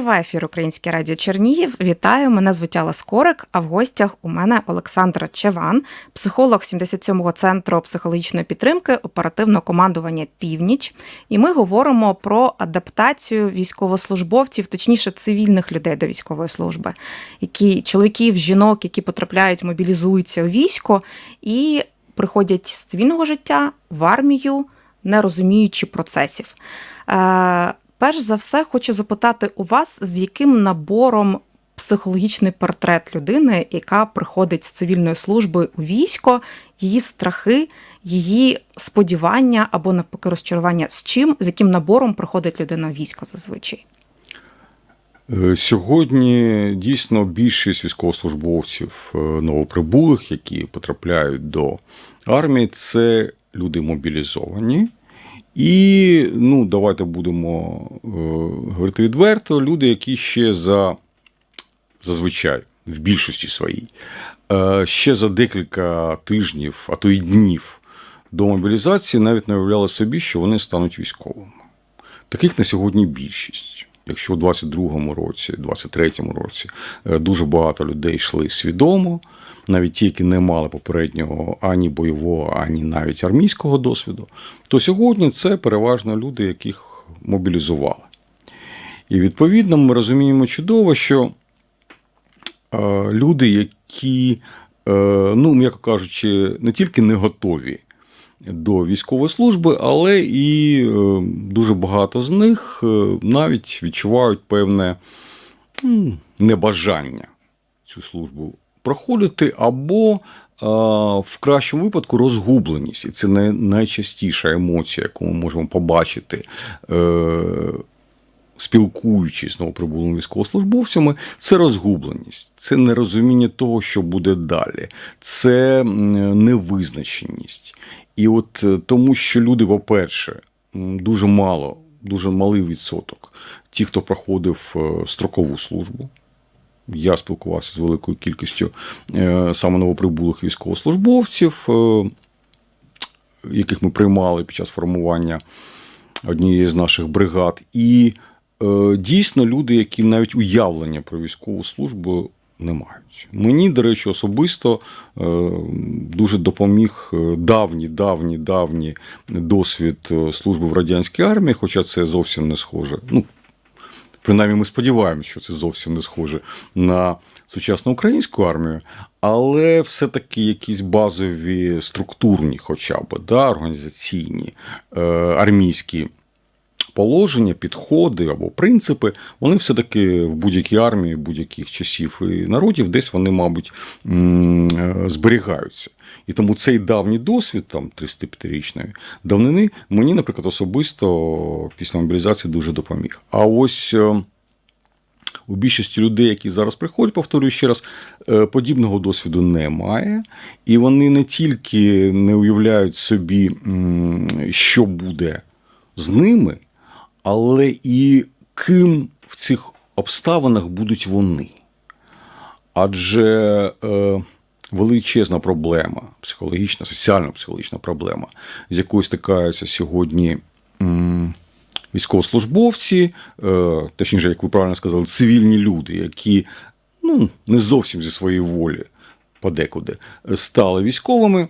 Триває ефір Українське Радіо Чернігів. Вітаю! Мене звуть Алла Скорик, а в гостях у мене Олександра Чеван, психолог 77-го центру психологічної підтримки оперативного командування Північ. І ми говоримо про адаптацію військовослужбовців, точніше цивільних людей до військової служби, які чоловіків, жінок, які потрапляють, мобілізуються у військо і приходять з цивільного життя в армію, не розуміючи процесів. Перш за все, хочу запитати у вас, з яким набором психологічний портрет людини, яка приходить з цивільної служби у військо, її страхи, її сподівання або навпаки розчарування, з чим, з яким набором приходить людина в військо зазвичай? Е, Сьогодні дійсно більшість військовослужбовців е, новоприбулих, які потрапляють до армії, це люди мобілізовані. І ну, давайте будемо е, говорити відверто, люди, які ще за зазвичай в більшості своїй, е, ще за декілька тижнів, а то й днів до мобілізації навіть не уявляли собі, що вони стануть військовими. Таких на сьогодні більшість. Якщо у 22-му році, 23-му році е, дуже багато людей йшли свідомо, навіть ті, які не мали попереднього ані бойового, ані навіть армійського досвіду, то сьогодні це переважно люди, яких мобілізували. І відповідно ми розуміємо чудово, що е, люди, які, е, ну, м'яко кажучи, не тільки не готові до військової служби, але і е, дуже багато з них навіть відчувають певне небажання цю службу проходити, або в кращому випадку розгубленість. І це найчастіша емоція, яку ми можемо побачити. Спілкуючись з новоприбулими військовослужбовцями, це розгубленість, це нерозуміння того, що буде далі, це невизначеність. І от тому, що люди, по-перше, дуже мало, дуже малий відсоток, ті, хто проходив строкову службу, я спілкувався з великою кількістю е, саме новоприбулих військовослужбовців, е, яких ми приймали під час формування однієї з наших бригад. І е, дійсно люди, які навіть уявлення про військову службу не мають. Мені, до речі, особисто дуже допоміг давній, давній, давній досвід служби в радянській армії, хоча це зовсім не схоже. Ну, Принаймні, ми сподіваємося, що це зовсім не схоже на сучасну українську армію, але все-таки якісь базові структурні, хоча б да, організаційні е, армійські положення, підходи або принципи, вони все-таки в будь-якій армії, будь-яких часів і народів, десь вони, мабуть, зберігаються. І тому цей давній досвід, там 35-річної давнини, мені, наприклад, особисто після мобілізації дуже допоміг. А ось. Е, у більшості людей, які зараз приходять, повторюю ще раз, е, подібного досвіду немає, і вони не тільки не уявляють собі, що буде з ними, але і ким в цих обставинах будуть вони. Адже е, величезна проблема, психологічна, соціально-психологічна проблема, з якою стикаються сьогодні військовослужбовці, е, точніше, як ви правильно сказали, цивільні люди, які ну, не зовсім зі своєї волі подекуди стали військовими.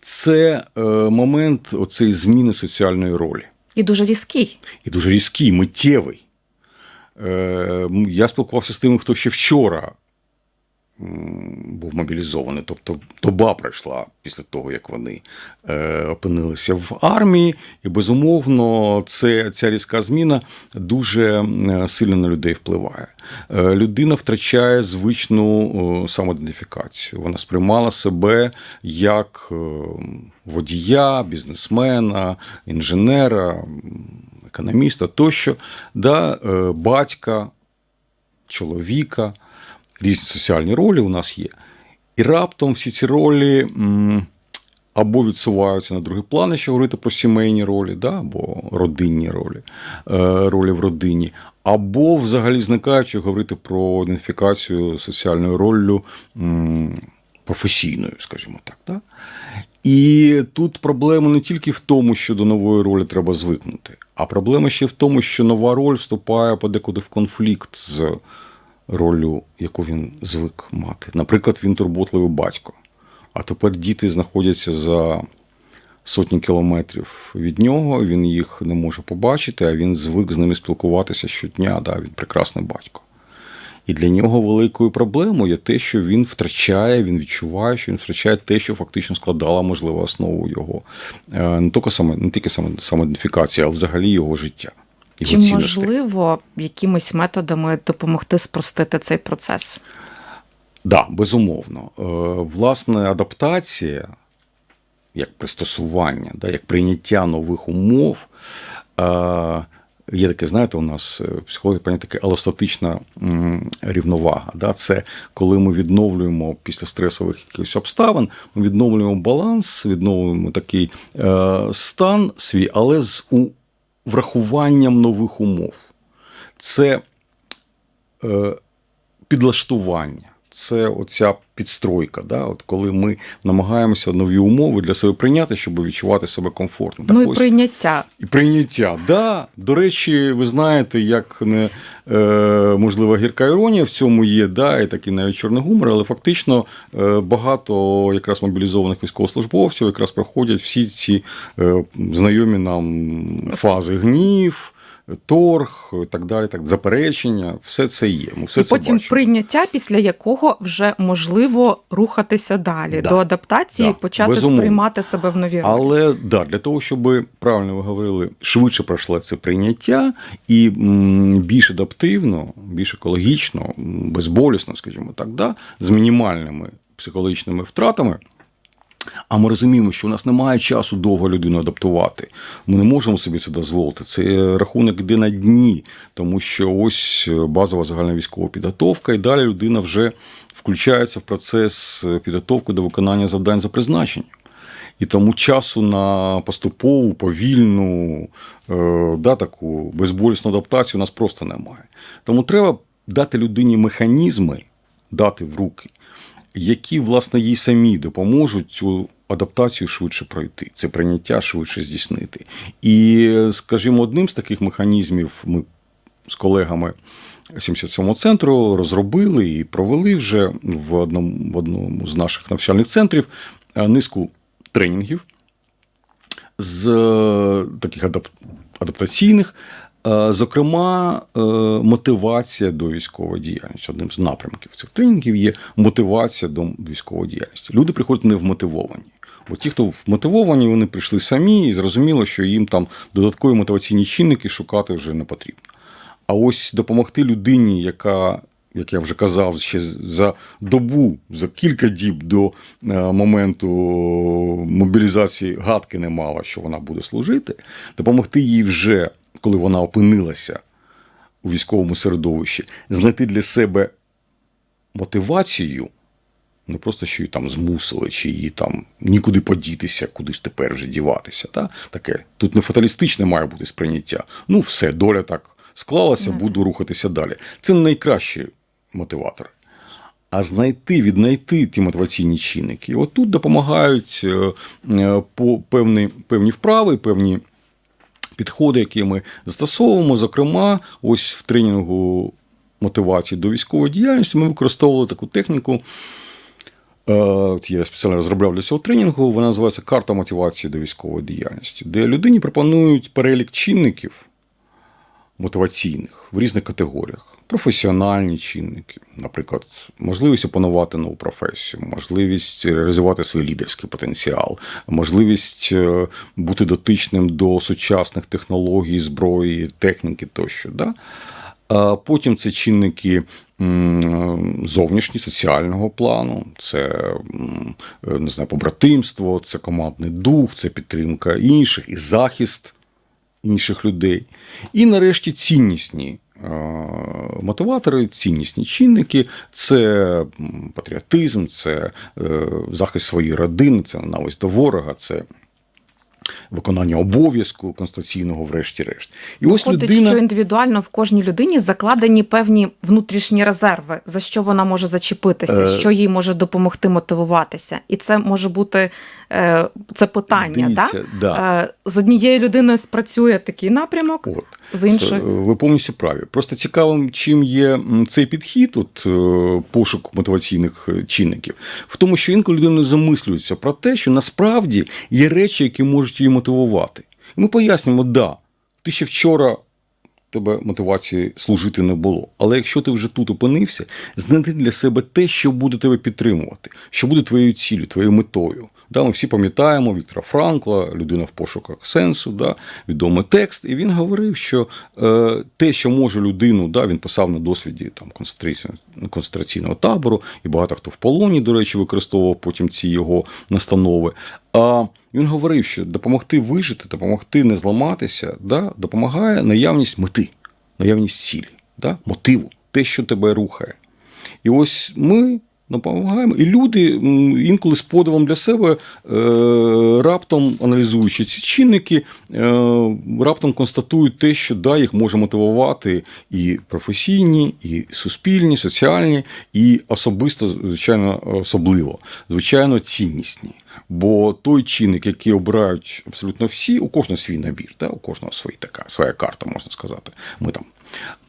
Це е, момент оцеї зміни соціальної ролі. І дуже різкий. І дуже різкий, миттєвий. Е, я спілкувався з тими, хто ще вчора був мобілізований. Тобто доба пройшла після того, як вони е, опинилися в армії. І, безумовно, це, ця різка зміна дуже сильно на людей впливає. Е, людина втрачає звичну самоідентифікацію. Вона сприймала себе як водія, бізнесмена, інженера, економіста тощо, да, е, батька, чоловіка, різні соціальні ролі у нас є. І раптом всі ці ролі або відсуваються на другий план, якщо говорити про сімейні ролі, да, або родинні ролі, е, ролі в родині, або взагалі зникаючи говорити про ідентифікацію соціальною роллю професійною, скажімо так. Да? І тут проблема не тільки в тому, що до нової ролі треба звикнути, а проблема ще в тому, що нова роль вступає подекуди в конфлікт з ролью, яку він звик мати. Наприклад, він турботливий батько. А тепер діти знаходяться за сотні кілометрів від нього, він їх не може побачити, а він звик з ними спілкуватися щодня. Да, він прекрасний батько. І для нього великою проблемою є те, що він втрачає, він відчуває, що він втрачає те, що фактично складало, можливо, основу його е, не тільки саме, не тільки самоідентифікації, а взагалі його життя. Чи можливо якимись методами допомогти спростити цей процес? Да, безумовно. Е, Власне, адаптація, як пристосування, да, як прийняття нових умов. е, Є таке, знаєте, у нас е, в психології поняття м, рівновага. Да? Це коли ми відновлюємо після стресових якихось обставин, ми відновлюємо баланс, відновлюємо такий стан свій, але з у, врахуванням нових умов. Це е, підлаштування. Це оця підстройка, да? От коли ми намагаємося нові умови для себе прийняти, щоб відчувати себе комфортно. Так ну і ось, прийняття. і прийняття. Да. До речі, ви знаєте, як не е, можлива гірка іронія в цьому є, да, і такий навіть чорний гумор, але фактично е, багато якраз мобілізованих військовослужбовців якраз проходять всі ці е, знайомі нам фази гнів. Торг, так далі, так заперечення, все це є. Ми все і це потім бачимо. прийняття, після якого вже можливо рухатися далі Да. до адаптації, Да. почати Безумовно. сприймати себе в новій ролі. Але да, для того, щоб правильно ви говорили, швидше пройшло це прийняття і більш адаптивно, більш екологічно, безболісно, скажімо так, да, з мінімальними психологічними втратами. А ми розуміємо, що у нас немає часу довго людину адаптувати. Ми не можемо собі це дозволити. Це рахунок йде на дні, тому що ось базова загальна військова підготовка, і далі людина вже включається в процес підготовки до виконання завдань за призначенням. І тому часу на поступову, повільну, е, да, таку безболісну адаптацію у нас просто немає. Тому треба дати людині механізми, дати в руки, які, власне, їй самі допоможуть цю адаптацію швидше пройти, це прийняття швидше здійснити. І, скажімо, одним з таких механізмів ми з колегами 77-го центру розробили і провели вже в одному, в одному з наших навчальних центрів е, низку тренінгів з е, таких адап- адаптаційних. Е, Зокрема, е, мотивація до військової діяльності. Одним з напрямків цих тренінгів є мотивація до військової діяльності. Люди приходять невмотивовані. Бо ті, хто вмотивовані, вони прийшли самі і зрозуміло, що їм там додаткові мотиваційні чинники шукати вже не потрібно. А ось допомогти людині, яка, як я вже казав, ще за добу, за кілька діб до е, моменту мобілізації гадки не мала, що вона буде служити, допомогти їй вже, коли вона опинилася у військовому середовищі, знайти для себе мотивацію. Не просто що її там змусили, чи її там нікуди подітися, куди ж тепер вже діватися. Та? Таке. Тут не фаталістичне має бути сприйняття. Ну, все, доля так склалася, буду рухатися далі. Це не найкращі мотиватори. А знайти, віднайти ті мотиваційні чинники. От тут допомагають е, е, по певні, певні вправи, певні підходи, які ми застосовуємо. Зокрема, ось в тренінгу мотивації до військової діяльності ми використовували таку техніку. Е, Я спеціально розробляв для цього тренінгу. Вона називається карта мотивації до військової діяльності, де людині пропонують перелік чинників мотиваційних в різних категоріях. Професіональні чинники, наприклад, можливість опанувати нову професію, можливість реалізувати свій лідерський потенціал, можливість е, бути дотичним до сучасних технологій, зброї, техніки тощо. Да? Потім це чинники зовнішні, соціального плану, це е, не знаю, побратимство, це командний дух, це підтримка інших і захист інших людей. І нарешті ціннісні е, мотиватори, ціннісні чинники це патріотизм, це е, захист своєї родини, це ненависть до ворога, це виконання обов'язку конституційного, врешті-решт. І ось Виходить, людина. що індивідуально в кожній людині закладені певні внутрішні резерви, за що вона може зачепитися, Е. що їй може допомогти мотивуватися. І це може бути це питання. Дивіться, да? да. Е, З однією людиною спрацює такий напрямок, От. з іншою. Е, Ви повністю праві. Просто цікавим, чим є цей підхід, от е, пошук мотиваційних е, чинників, в тому, що інколи людина не замислюється про те, що насправді є речі, які можуть її мотивувати. І ми пояснюємо, да, ти ще вчора. Тебе мотивації служити не було. Але якщо ти вже тут опинився, знайди для себе те, що буде тебе підтримувати, що буде твоєю ціллю, твоєю метою. Да, ми всі пам'ятаємо Віктора Франкла, людина в пошуках сенсу, да, відомий текст. І він говорив, що е, те, що може людину, да, він писав на досвіді там, концентраційного, табору, і багато хто в полоні, до речі, використовував потім ці його настанови. А він говорив, що допомогти вижити, допомогти не зламатися, да, допомагає наявність мети, наявність цілі, да, мотиву, те, що тебе рухає. І ось ми допомагаємо. І люди інколи з подивом для себе, е, раптом аналізуючи ці чинники, е, раптом констатують те, що да, їх може мотивувати і професійні, і суспільні, соціальні, і особисто, звичайно, особливо, звичайно, ціннісні. Бо той чинник, який обирають абсолютно всі, у кожного свій набір, да? у кожного свій така, своя карта, можна сказати. Ми там.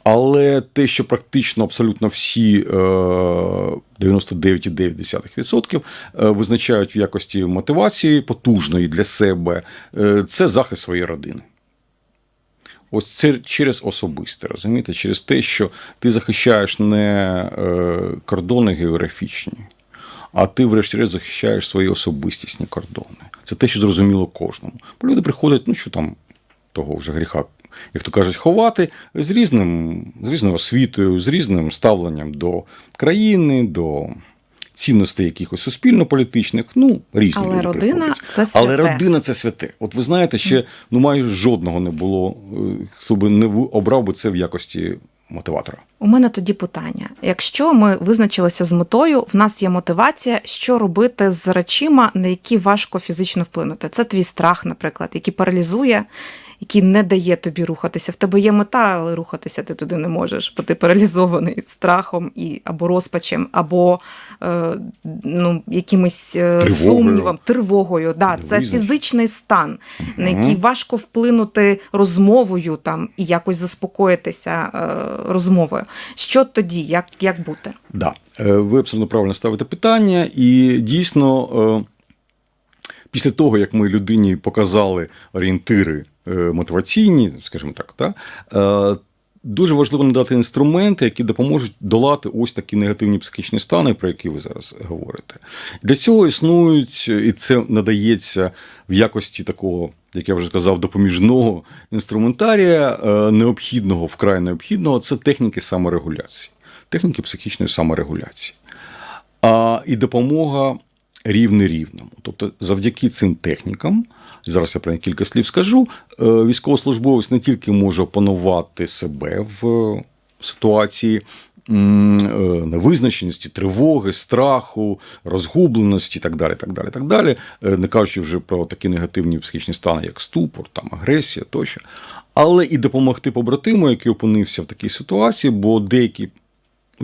Але те, що практично абсолютно всі е, 99,9% е, визначають в якості мотивації потужної для себе, е, це захист своєї родини. Ось це через особисте, розумієте, через те, що ти захищаєш не е, кордони географічні, а ти, врешті-решт, захищаєш свої особистісні кордони. Це те, що зрозуміло кожному. Бо люди приходять, ну що там, того вже гріха, як то кажуть, ховати з різним, з різною освітою, з різним ставленням до країни, до цінностей якихось суспільно-політичних. Ну, різні Але люди родина приходять. це святе. Але родина це святе. От ви знаєте, ще ну майже жодного не було, е, хто би не обрав би це в якості мотиватора. У мене тоді питання: якщо ми визначилися з метою, в нас є мотивація, що робити з речима, на які важко фізично вплинути. Це твій страх, наприклад, який паралізує, який не дає тобі рухатися. В тебе є мета, але рухатися ти туди не можеш, бо ти паралізований страхом і або розпачем, або е, ну, якимось е, Тривогою. сумнівом, тривогою. Да, це фізичний стан, на який важко вплинути розмовою там і якось заспокоїтися е, розмовою. Що тоді, як, як бути? Да, е, ви абсолютно правильно ставите питання, і дійсно, е, після того, як ми людині показали орієнтири мотиваційні, скажімо так, та, е, дуже важливо надати інструменти, які допоможуть долати ось такі негативні психічні стани, про які ви зараз говорите. Для цього існують, і це надається в якості такого. Як я вже сказав, допоміжного інструментарія, е, необхідного, вкрай необхідного, це техніки саморегуляції, техніки психічної саморегуляції. А, і допомога рівне рівному. Тобто, завдяки цим технікам, зараз я про них кілька слів скажу, е, військовослужбовець не тільки може опанувати себе в е, ситуації е, невизначеності, тривоги, страху, розгубленості і так далі. так далі, так далі, Е, не кажучи вже про такі негативні психічні стани, як ступор, там, агресія тощо. Але і допомогти побратиму, який опинився в такій ситуації, бо деякі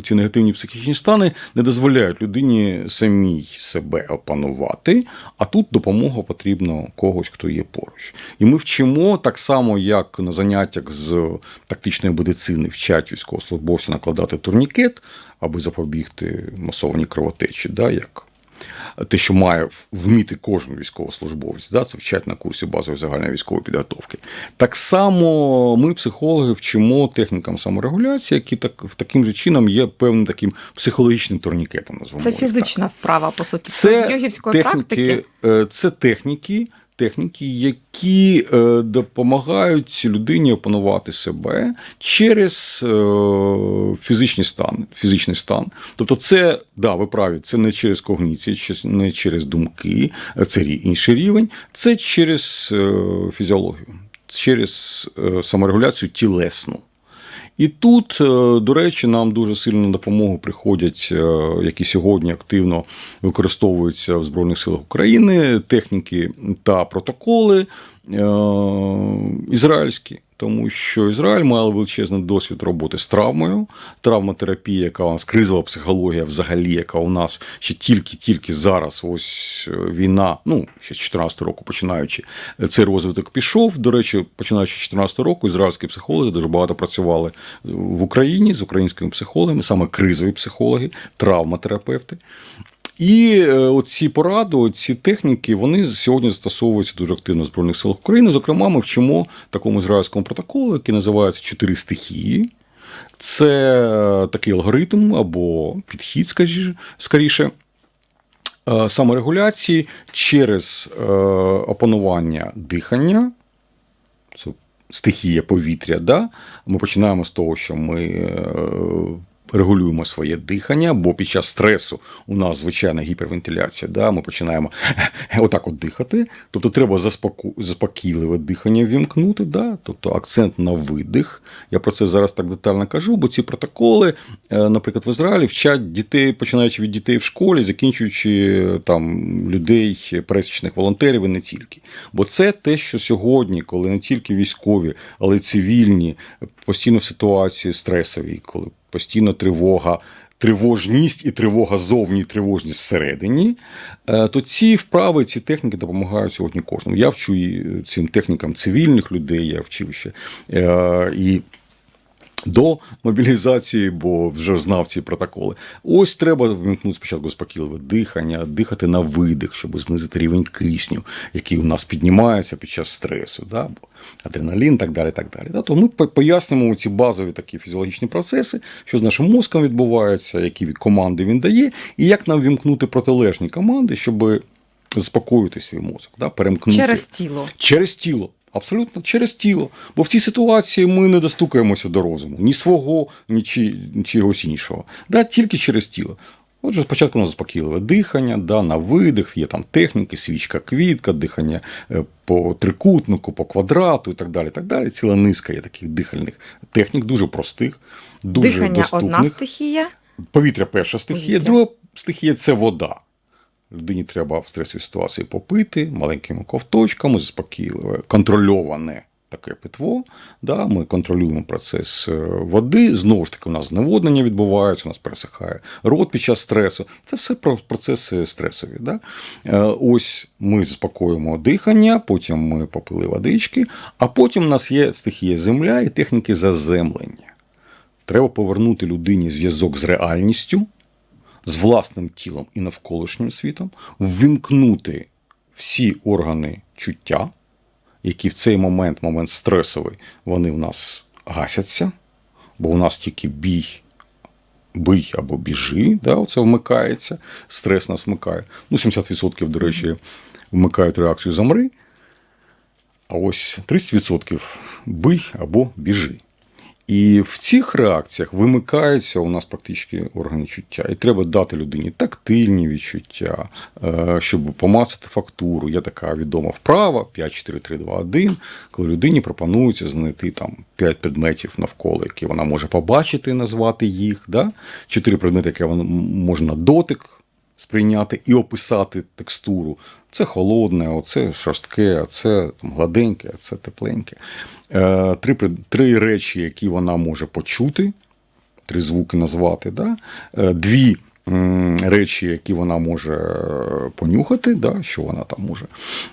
ці негативні психічні стани не дозволяють людині самій себе опанувати, а тут допомога потрібна когось, хто є поруч. І ми вчимо так само, як на заняттях з тактичної медицини вчать військовослужбовця накладати турнікет, аби запобігти масованій кровотечі, да, як те, що має вміти кожен військовослужбовець, да, це вчать на курсі базової загальної військової підготовки. Так само ми, психологи, вчимо технікам саморегуляції, які так в таким же чином є певним таким психологічним турнікетом. назвемо Це фізична так. вправа, по суті. Це, з йогівської техніки, практики. це техніки, техніки, які е, допомагають людині опанувати себе через е, фізичний стан, фізичний стан. Тобто, це да, ви праві, це не через когніції, чи не через думки, е, це інший рівень, це через фізіологію, через саморегуляцію тілесну. І тут, е, до речі, нам дуже сильно на допомогу приходять, е, які сьогодні активно використовуються в Збройних силах України, техніки та протоколи, ізраїльські, тому що Ізраїль має величезний досвід роботи з травмою, травматерапія, яка у нас кризова психологія, взагалі, яка у нас ще тільки-тільки зараз, ось е, війна, ну ще з 14 року починаючи, е, цей розвиток пішов. До речі, починаючи з 14 року, ізраїльські психологи дуже багато працювали в Україні з українськими психологами, саме кризові психологи, травматерапевти. І е, ці поради, ці техніки, вони сьогодні застосовуються дуже активно в Збройних силах України. Зокрема, ми вчимо такому ізраїльському протоколу, який називається Чотири стихії. Це е, такий алгоритм або підхід, скоріше, е, саморегуляції через опанування дихання. Це стихія повітря. Да? Ми починаємо з того, що ми регулюємо своє дихання, бо під час стресу у нас звичайна гіпервентиляція. Да? Ми починаємо отак от дихати. Тобто треба заспоку... заспокійливе дихання вімкнути, да? тобто акцент на видих. Я про це зараз так детально кажу, бо ці протоколи, е, наприклад, в Ізраїлі вчать дітей, починаючи від дітей в школі, закінчуючи там людей, пересічних волонтерів і не тільки. Бо це те, що сьогодні, коли не тільки військові, але й цивільні постійно в ситуації стресовій, коли постійно тривога. Тривожність і тривога зовні, тривожність всередині, е, то ці вправи, ці техніки допомагають сьогодні кожному. Я вчу і цим технікам цивільних людей, я вчив ще е, і до мобілізації, бо вже знав ці протоколи. Ось треба вимкнути спочатку спокійливе дихання, дихати на видих, щоб знизити рівень кисню, який у нас піднімається під час стресу, да? адреналін, так далі. так далі. Да? То ми по- пояснимо ці базові такі фізіологічні процеси, що з нашим мозком відбувається, які команди він дає, і як нам вімкнути протилежні команди, щоб заспокоїти свій мозок, да? перемкнути Через тіло. Через тіло. Абсолютно через тіло. Бо в цій ситуації ми не достукаємося до розуму ні свого, ні чогось іншого. Да, тільки через тіло. Отже, спочатку у нас заспокійливе дихання, да, на видих, є там техніки, свічка, квітка, дихання е, по трикутнику, по квадрату і так далі. так далі. Ціла низка є таких дихальних технік, дуже простих, дуже Дихання доступних. одна стихія. Повітря перша стихія, Повітря. друга стихія це вода. Людині треба в стресовій ситуації попити маленькими ковточками, заспокійливе, контрольоване таке питво. Да, ми контролюємо процес е, води. Знову ж таки, у нас зневоднення відбувається, у нас пересихає рот під час стресу. Це все про процеси стресові. Да? Е, Ось ми заспокоюємо дихання, потім ми попили водички, а потім у нас є стихія земля і техніки заземлення. Треба повернути людині зв'язок з реальністю, з власним тілом і навколишнім світом, ввімкнути всі органи чуття, які в цей момент, момент стресовий, вони в нас гасяться, бо у нас тільки бій, бий або біжи, да, оце вмикається, стрес нас вмикає. Ну, 70%, до речі, вмикають реакцію замри, а ось 30% бий або біжи. І в цих реакціях вимикаються у нас практично органи чуття. І треба дати людині тактильні відчуття, е, щоб помацати фактуру. Є така відома вправа 5, 4, 3, 2, 1, коли людині пропонується знайти там 5 предметів навколо, які вона може побачити, назвати їх. Да? 4 предмети, які вона може на дотик сприйняти і описати текстуру. Це холодне, оце шорстке, це там, гладеньке, це тепленьке. Е, Три, три речі, які вона може почути, три звуки назвати. Да? Е, Дві речі, які вона може е, понюхати, да? що вона там може.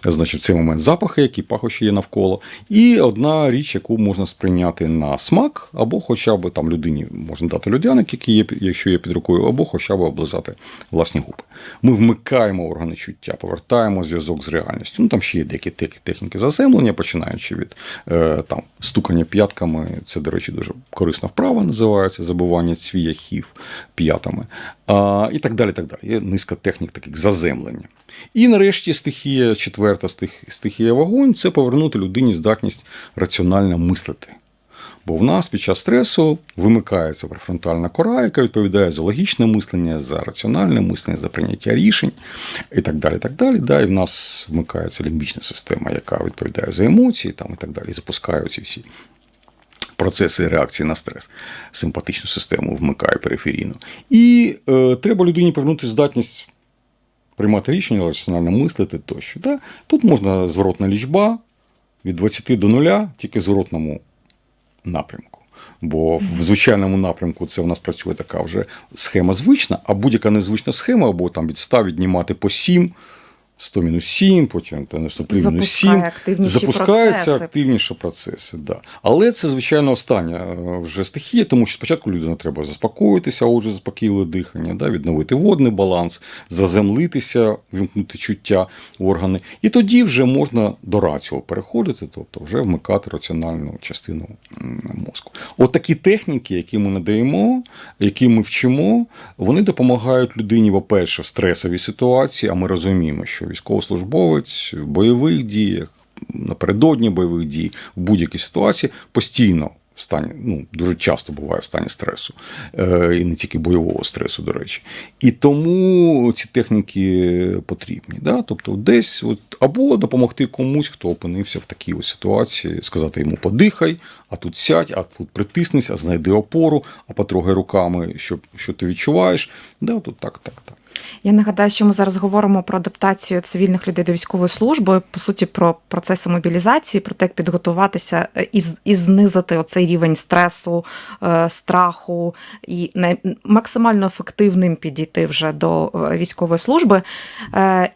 Значить, в цей момент запахи, які пахощі є навколо. І одна річ, яку можна сприйняти на смак, або хоча б там людині можна дати людяник, який є, якщо є під рукою, або хоча б облизати власні губи. Ми вмикаємо органи чуття, повертаємо зв'язок з реальністю. Ну там ще є деякі техніки заземлення, починаючи від е, там стукання п'ятками. Це, до речі, дуже корисна вправа, називається забивання цвіяхів п'ятами. А, і так далі. так далі. Є низка технік таких заземлення. І нарешті стихія, четверта стихія вогонь це повернути людині здатність раціонально мислити. Бо в нас під час стресу вимикається префронтальна кора, яка відповідає за логічне мислення, за раціональне мислення, за прийняття рішень і так далі. так далі. Да, і в нас вмикається лімбічна система, яка відповідає за емоції там, і так далі. І запускає ці всі процеси реакції на стрес. Симпатичну систему вмикає периферійну. І е, треба людині повернути здатність приймати рішення, раціонально мислити тощо. Да? Тут можна зворотна лічба, від 20 до 0 тільки в зворотному напрямку. Бо в звичайному напрямку це в нас працює така вже схема звична, а будь-яка незвична схема, або там від 100 віднімати по 7, 100 мінус 7, потім там, 103 мінус 7. Активніші Запускаються процеси. активніші процеси. Да. Але це, звичайно, остання е, вже стихія, тому що спочатку людина треба заспокоїтися, а отже, заспокійливе дихання, да, відновити водний баланс, заземлитися, вимкнути чуття органи. І тоді вже можна до раціо переходити, тобто вже вмикати раціональну частину мозку. От такі техніки, які ми надаємо, які ми вчимо, вони допомагають людині, по-перше, в стресовій ситуації, а ми розуміємо, що військовослужбовець в бойових діях, напередодні бойових дій, в будь-якій ситуації постійно в стані, ну дуже часто буває в стані стресу, е, і не тільки бойового стресу, до речі. І тому ці техніки потрібні. Да? Тобто, десь от, або допомогти комусь, хто опинився в такій ось ситуації, сказати йому подихай, а тут сядь, а тут притиснись, а знайди опору, а потрогай руками, що, що ти відчуваєш. Да, тут так, так, так. Я нагадаю, що ми зараз говоримо про адаптацію цивільних людей до військової служби, по суті, про процеси мобілізації, про те, як підготуватися е, і, і знизити оцей рівень стресу, е, страху і максимально ефективним підійти вже до е, військової служби.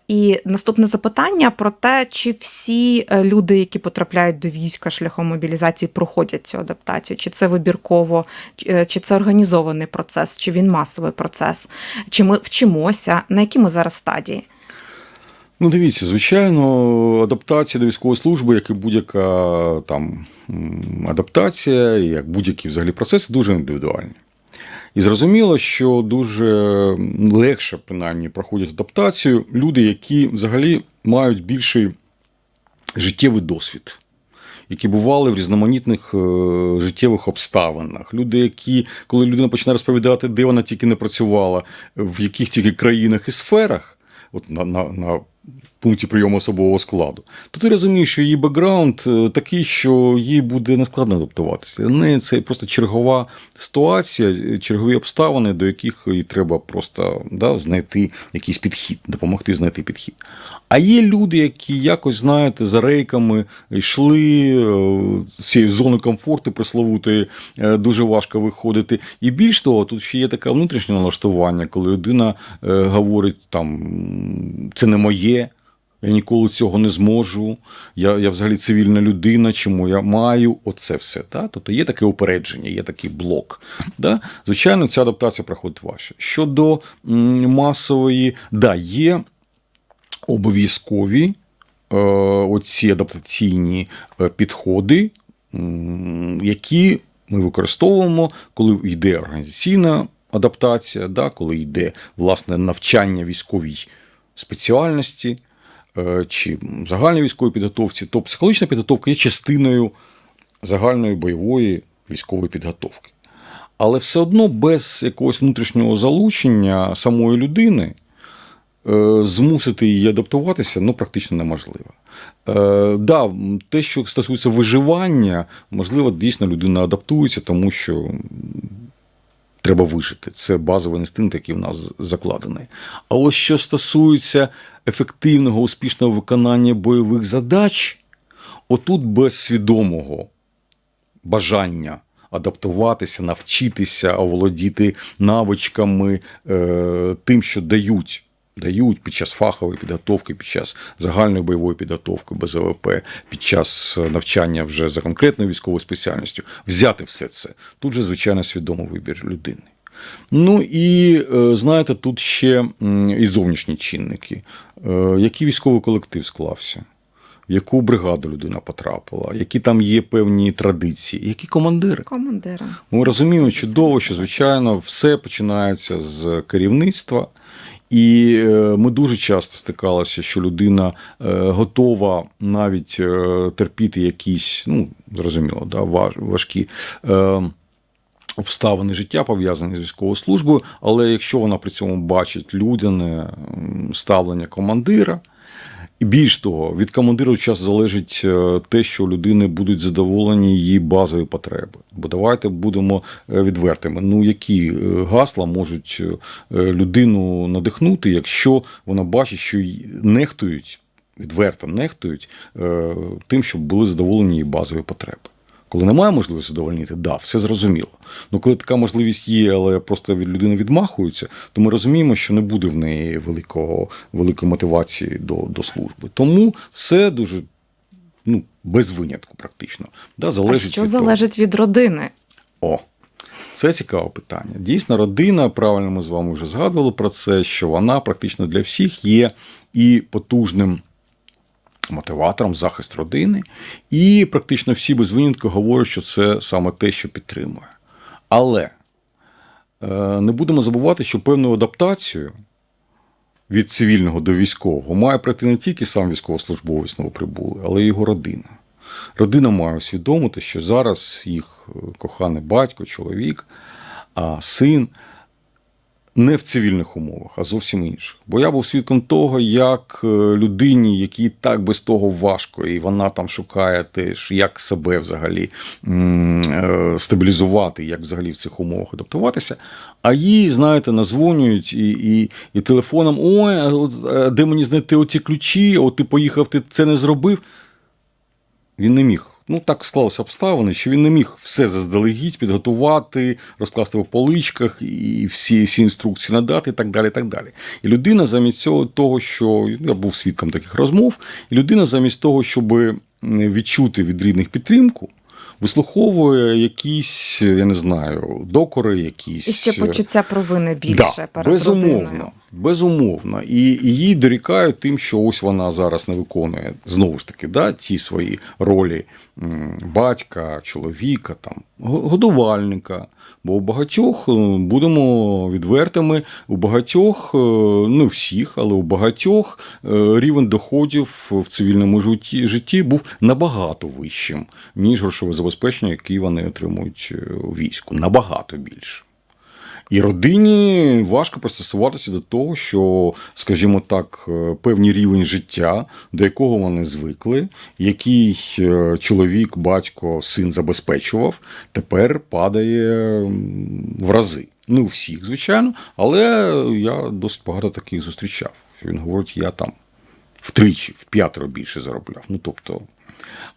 І наступне запитання про те, чи всі люди, які потрапляють до війська шляхом мобілізації, проходять цю адаптацію, чи це вибірково, чи- це організований процес, чи він масовий процес, чи ми вчимося, на якій ми зараз стадії? Ну, дивіться, звичайно, адаптація до військової служби, як і будь-яка там адаптація, як будь-які взагалі процеси, дуже індивідуальні. І зрозуміло, що дуже легше, принаймні, проходять адаптацію люди, які взагалі мають більший життєвий досвід. Які бували в різноманітних е, життєвих обставинах. Люди, які, коли людина починає розповідати, де вона тільки не працювала, в яких тільки країнах і сферах, от на, на, на пункті прийому особового складу, то ти розумієш, що її бекграунд е, такий, що їй буде нескладно адаптуватися. Не це просто чергова ситуація, е, чергові обставини, до яких їй треба просто да, знайти якийсь підхід, допомогти знайти підхід. А є люди, які якось, знаєте, за рейками йшли е, з цієї зони комфорту пресловутої, е, дуже важко виходити. І більш того, тут ще є таке внутрішнє налаштування, коли людина говорить там це не моє. Я ніколи цього не зможу. Я, я взагалі цивільна людина, чому я маю оце все. Да? Тобто є таке упередження, є такий блок. Да? Звичайно, ця адаптація проходить важче. Щодо масової, да, є обов'язкові е, оці адаптаційні е, підходи, які ми використовуємо, коли йде організаційна адаптація, да, коли йде власне навчання військовій спеціальності чи загальній військовій підготовці, то психологічна підготовка є частиною загальної бойової військової підготовки. Але все одно без якогось внутрішнього залучення самої людини е, змусити її адаптуватися ну, практично неможливо. Е, да, те, що стосується виживання, можливо, дійсно людина адаптується, тому що треба вижити. Це базовий інстинкт, який в нас закладений. А ось що стосується ефективного, успішного виконання бойових задач, отут без свідомого бажання адаптуватися, навчитися, оволодіти навичками, е, тим, що дають. Дають під час фахової підготовки, під час загальної бойової підготовки БЗВП, під час навчання вже за конкретною військовою спеціальністю, взяти все це. Тут же, звичайно, свідомий вибір людини. Ну і е, знаєте, тут ще і зовнішні чинники. Е, Який військовий колектив склався? В яку бригаду людина потрапила, які там є певні традиції, які командири. Командира. Ми розуміємо чудово, що звичайно все починається з керівництва. І е, ми дуже часто стикалися, що людина е, готова навіть е, терпіти якісь, ну зрозуміло, да, важ- важкі обставини життя пов'язані з військовою службою. Але якщо вона при цьому бачить людяне ставлення командира, більш того, від командира час залежить е, те, що людини будуть задоволені її базові потреби. Бо давайте будемо е, відвертими. Ну які е, гасла можуть людину надихнути, якщо вона бачить, що й нехтують відверто нехтують тим, щоб були задоволені її базові потреби. Коли немає можливості задовольнити, да, все зрозуміло. Ну коли така можливість є, але просто від людини відмахуються, то ми розуміємо, що не буде в неї великого, великої мотивації до, до служби. Тому все дуже ну, без винятку, практично. Да, А що від того. залежить від родини? О, це цікаве питання. Дійсно, родина, правильно ми з вами вже згадували про це, що вона практично для всіх є і потужним мотиватором захист родини, і практично всі без винятку говорять, що це саме те, що підтримує. Але е, не будемо забувати, що певну адаптацію від цивільного до військового має пройти не тільки сам військовослужбовець новоприбулий, але й його родина. Родина має усвідомити, що зараз їх е, коханий батько, чоловік, син не в цивільних умовах, а зовсім інших. Бо я був свідком того, як е, людині, якій так без того важко, і вона там шукає теж, як себе взагалі е, стабілізувати, як взагалі в цих умовах адаптуватися. А їй, знаєте, назвонюють і, і, і телефоном: ой, е, де мені знайти оці ключі? От ти поїхав, ти це не зробив. Він не міг. Ну, так склалися обставини, що він не міг все заздалегідь підготувати, розкласти по поличках і всі, всі інструкції надати, і так далі. І так далі. І людина замість цього, того, що я був свідком таких розмов, і людина замість того, щоб відчути від рідних підтримку, вислуховує якісь, я не знаю, докори, якісь. І ще почуття провини більше Да, перед безумовно, родиною. Безумовно. І, їй дорікають тим, що ось вона зараз не виконує знову ж таки да, ті свої ролі батька, чоловіка, там, годувальника. Бо у багатьох, е, будемо відвертими, у багатьох, е, не всіх, але у багатьох е, рівень доходів в цивільному житті, житті був набагато вищим, ніж грошове забезпечення, яке вони отримують у війську. Набагато більше. І родині важко пристосуватися до того, що, скажімо так, е, певний рівень життя, до якого вони звикли, який е, чоловік, батько, син забезпечував, тепер падає в рази. Не у всіх, звичайно, але я досить багато таких зустрічав. Він говорить, я там втричі, в п'ятеро більше заробляв. Ну тобто.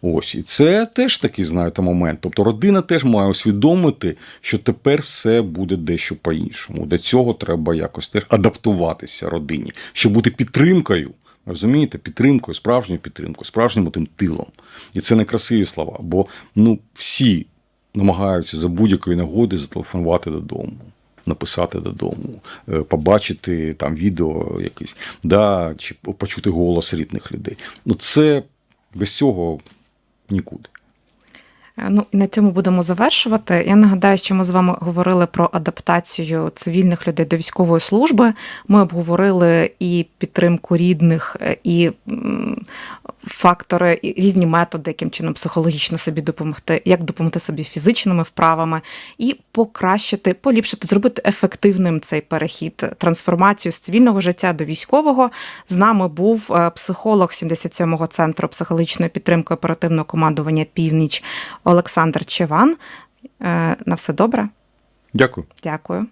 Ось, і це теж такий, знаєте, момент. Тобто родина теж має усвідомити, що тепер все буде дещо по-іншому. До цього треба якось теж адаптуватися родині, щоб бути підтримкою. Розумієте, підтримкою, справжньою підтримкою, справжнім тим тилом. І це не красиві слова, бо ну, всі намагаються за будь-якої нагоди зателефонувати додому. Написати додому, е, побачити там відео якесь, да, чи почути голос рідних людей. Ну, це без цього нікуди. Е, Ну і на цьому будемо завершувати. Я нагадаю, що ми з вами говорили про адаптацію цивільних людей до військової служби. Ми обговорили і підтримку рідних, е, і фактори, і різні методи, яким чином психологічно собі допомогти, як допомогти собі фізичними вправами, і покращити, поліпшити, зробити ефективним цей перехід, трансформацію з цивільного життя до військового. З нами був е, психолог 77-го центру психологічної підтримки оперативного командування Північ Олександр Чеван. Е, На все добре. Дякую. Дякую.